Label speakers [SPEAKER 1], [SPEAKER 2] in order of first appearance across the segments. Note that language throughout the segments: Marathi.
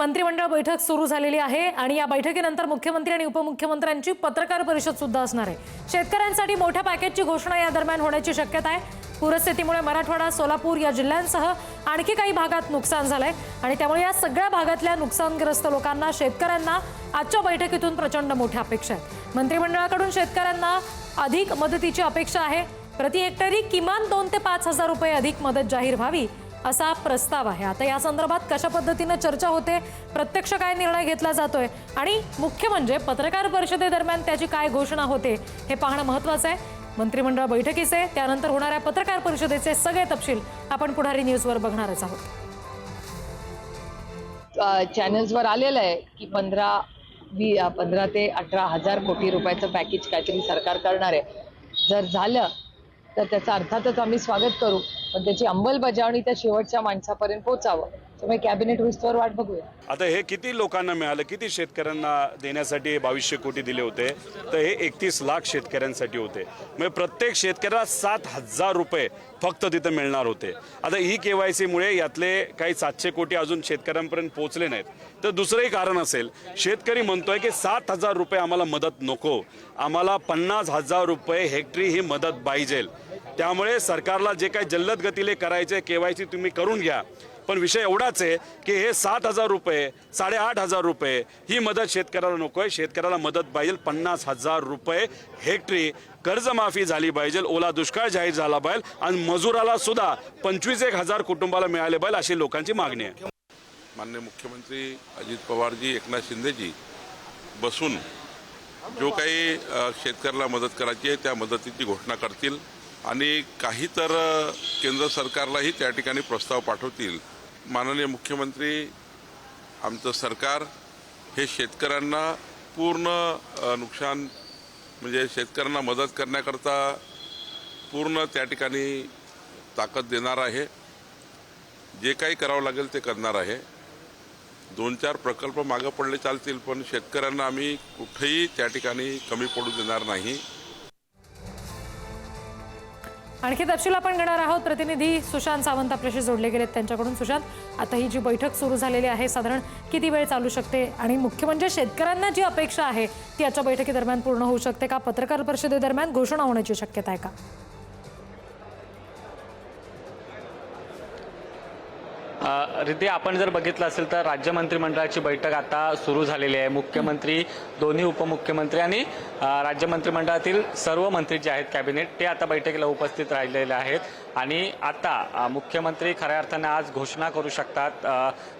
[SPEAKER 1] मंत्रिमंडळ बैठक सुरू झालेली आहे आणि या बैठकीनंतर मुख्यमंत्री आणि उपमुख्यमंत्र्यांची पत्रकार परिषद सुद्धा असणार आहे. शेतकऱ्यांसाठी मोठ्या पॅकेजची घोषणा या दरम्यान होण्याची शक्यता आहे. पूरस्थितीमुळे मराठवाडा सोलापूर या जिल्ह्यांसह आणखी काही भागात नुकसान झालंय आणि त्यामुळे या सगळ्या भागातल्या नुकसानग्रस्त लोकांना शेतकऱ्यांना आजच्या बैठकीतून प्रचंड मोठ्या अपेक्षा आहेत. मंत्रिमंडळाकडून शेतकऱ्यांना अधिक मदतीची अपेक्षा आहे. प्रति हेक्टरी किमान दोन ते पाच हजार रुपये अधिक मदत जाहीर व्हावी. असा प्रस्ताव आहे. आता या संदर्भात कशा पद्धतीनं चर्चा होते प्रत्यक्ष काय निर्णय घेतला जातोय आणि मुख्य म्हणजे पत्रकार परिषदेदरम्यान त्याची काय घोषणा होते हे पाहणं महत्वाचं आहे. मंत्रिमंडळ बैठकीचे त्यानंतर होणाऱ्या पत्रकार परिषदेचे सगळे तपशील आपण पुढारी न्यूजवर बघणारच आहोत.
[SPEAKER 2] चॅनल्सवर आलेलं आहे की पंधरा वी पंधरा ते अठरा हजार कोटी रुपयाचं पॅकेज काहीतरी सरकार करणार आहे. जर झालं तर त्याचं अर्थातच आम्ही स्वागत करू. पण त्याची अंमलबजावणी त्या शेवटच्या माणसापर्यंत पोचावं त्यामुळे कॅबिनेट विस्तार वाट बघूया.
[SPEAKER 3] आता हे किती लोकांना मिळालं? किती शेतकऱ्यांना देण्यासाठी बावीसशे कोटी दिले होते? तर हे एकतीस लाख शेतकऱ्यांसाठी होते. म्हणजे प्रत्येक शेतकऱ्याला सात हजार रुपये फक्त तिथं मिळणार होते. आता ही के वाय सीमुळे यातले काही सातशे कोटी अजून शेतकऱ्यांपर्यंत पोहोचले नाहीत. तर दुसरंही कारण असेल शेतकरी म्हणतोय की सात हजार रुपये आम्हाला मदत नको. आम्हाला पन्नास हजार रुपये हेक्टरी ही मदत पाहिजे. त्यामुळे सरकारला जे काही जल्लद गतीने करायचे के वाय सी तुम्ही करून घ्या. पण विषय एवढाच आहे की हे सात हजार रुपये साडेआठ हजार रुपये ही मदत शेतकऱ्याला नको आहे शेतकऱ्याला मदत पाहिजे. पन्नास हजार रुपये हेक्टरी कर्जमाफी झाली पाहिजे. ओला दुष्काळ जाहीर झाला पाहिजे. आणि मजुराला सुद्धा पंचवीस एक हजार कुटुंबाला मिळाले पाहिजे अशी लोकांची मागणी आहे.
[SPEAKER 4] माननीय मुख्यमंत्री अजित पवारजी एकनाथ शिंदेजी बसून जो काही शेतकऱ्याला मदत करायची आहे त्या मदतीची घोषणा करतील. आणि काही तर केंद्र सरकारलाही त्या ठिकाणी प्रस्ताव पाठवतील. माननीय मुख्यमंत्री आमचं सरकार हे शेतकऱ्यांना पूर्ण नुकसान म्हणजे शेतकऱ्यांना मदत करण्याकरता पूर्ण त्या ठिकाणी ताकद देणार आहे. जे काही करावं लागेल ते करणार आहे. दोन चार प्रकल्प मागं पडले चालतील पण शेतकऱ्यांना आम्ही कुठेही त्या ठिकाणी कमी पडू देणार नाही.
[SPEAKER 1] आणखी तपशील आपण घेणार आहोत. प्रतिनिधी सुशांत सावंत आपल्याशी जोडले गेलेत त्यांच्याकडून. सुशांत आता ही जी बैठक सुरू झालेली आहे साधारण किती वेळ चालू शकते? आणि मुख्य म्हणजे शेतकऱ्यांना जी अपेक्षा आहे ती याच्या बैठकीदरम्यान पूर्ण होऊ शकते का? पत्रकार परिषदेदरम्यान घोषणा होण्याची शक्यता आहे का?
[SPEAKER 5] रिद्धी आपण जर बघितलं असेल तर राज्य मंत्रिमंडळाची बैठक आता सुरू झालेली आहे. मुख्यमंत्री दोन्ही उपमुख्यमंत्री आणि राज्य मंत्रिमंडळातील सर्व मंत्री जे आहेत कॅबिनेट ते आता बैठकीला उपस्थित राहिलेले आहेत. आणि आता मुख्यमंत्री खऱ्या अर्थाने आज घोषणा करू शकतात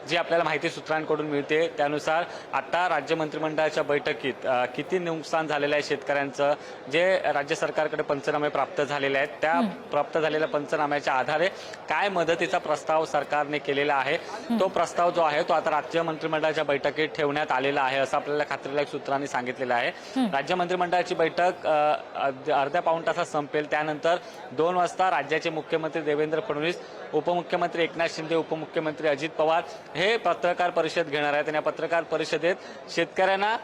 [SPEAKER 5] जी आपल्याला माहिती सूत्रांकडून मिळते त्यानुसार आता राज्य मंत्रिमंडळाच्या बैठकीत किती नुकसान झालेलं आहे शेतकऱ्यांचं जे राज्य सरकारकडे पंचनामे प्राप्त झालेले आहेत त्या प्राप्त झालेल्या पंचनाम्याच्या आधारे काय मदतीचा प्रस्ताव सरकारने केलेला आहे तो प्रस्ताव जो आहे तो आता राज्य मंत्रिमंडळाच्या बैठकीत ठेवण्यात आलेला आहे असं आपल्याला खात्रीलायक सूत्रांनी सांगितलेलं आहे. राज्य मंत्रिमंडळाची बैठक अर्ध्या पाऊण तासात संपेल त्यानंतर दोन वाजता राज्याचे मुख्यमंत्री देवेंद्र फडणवीस उपमुख्यमंत्री एकनाथ शिंदे उपमुख्यमंत्री अजित पवार हे पत्रकार परिषद घेणार आहेत. आणि या पत्रकार परिषदेत शेतकऱ्यांना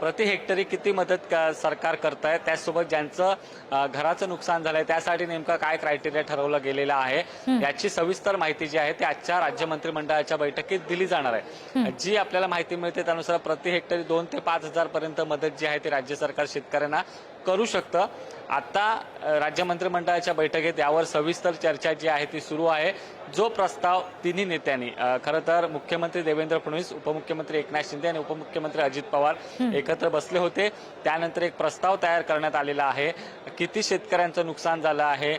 [SPEAKER 5] प्रति हेक्टरी किती मदत क- सरकार करत आहे त्याचसोबत ज्यांचं घराचं नुकसान झालंय त्यासाठी नेमकं काय क्रायटेरिया ठरवलं गेलेलं आहे याची सविस्तर माहिती जी आहे ती आजच्या राज्य मंत्रिमंडळाच्या बैठकीत दिली जाणार आहे. जी आपल्याला माहिती मिळते त्यानुसार प्रति हेक्टरी दोन ते पाच हजार पर्यंत मदत जी आहे ती राज्य सरकार शेतकऱ्यांना करू शकतं. आत्ता राज्य मंत्रिमंडळाच्या बैठकीत यावर सविस्तर चर्चा जी आहे ती सुरू आहे. जो प्रस्ताव तिन्ही नेत्यांनी खरं तर मुख्यमंत्री देवेंद्र फडणवीस उपमुख्यमंत्री एकनाथ शिंदे आणि उपमुख्यमंत्री अजित पवार एकत्र बसले होते. त्यानंतर एक प्रस्ताव तयार करण्यात आलेला आहे. किती शेतकऱ्यांचं नुकसान झालं आहे?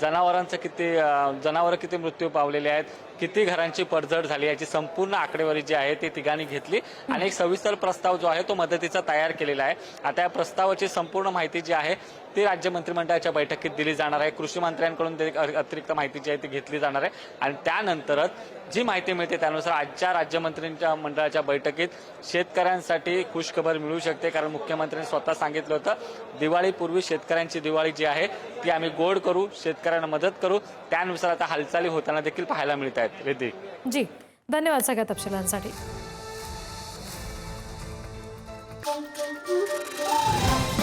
[SPEAKER 5] जनावरांचं किती जनावरं किती मृत्यू पावलेले आहेत? किती घरांची पडझड झाली याची संपूर्ण आकडेवारी जी आहे ती तिघांनी घेतली. आणि एक सविस्तर प्रस्ताव जो आहे तो मदतीचा तयार केलेला आहे. आता या प्रस्तावाची संपूर्ण माहिती जी आहे ती राज्य मंत्रिमंडळाच्या बैठकीत दिली जाणार आहे. कृषी मंत्र्यांकडून अतिरिक्त माहिती जी आहे ती घेतली जाणार आहे. आणि त्यानंतरच जी माहिती मिळते त्यानुसार आजच्या राज्यमंत्र्यांच्या मंडळाच्या बैठकीत शेतकऱ्यांसाठी खुशखबर मिळू शकते. कारण मुख्यमंत्र्यांनी स्वतः सांगितलं होतं दिवाळीपूर्वी शेतकऱ्यांची दिवाळी जी आहे ती आम्ही गोड करू शेतकऱ्यांना मदत करू. त्यानुसार आता हालचाली होताना देखील पाहायला मिळत आहेत. वेदी
[SPEAKER 1] जी धन्यवाद सगळ्या तपशिलांसाठी. Thank you.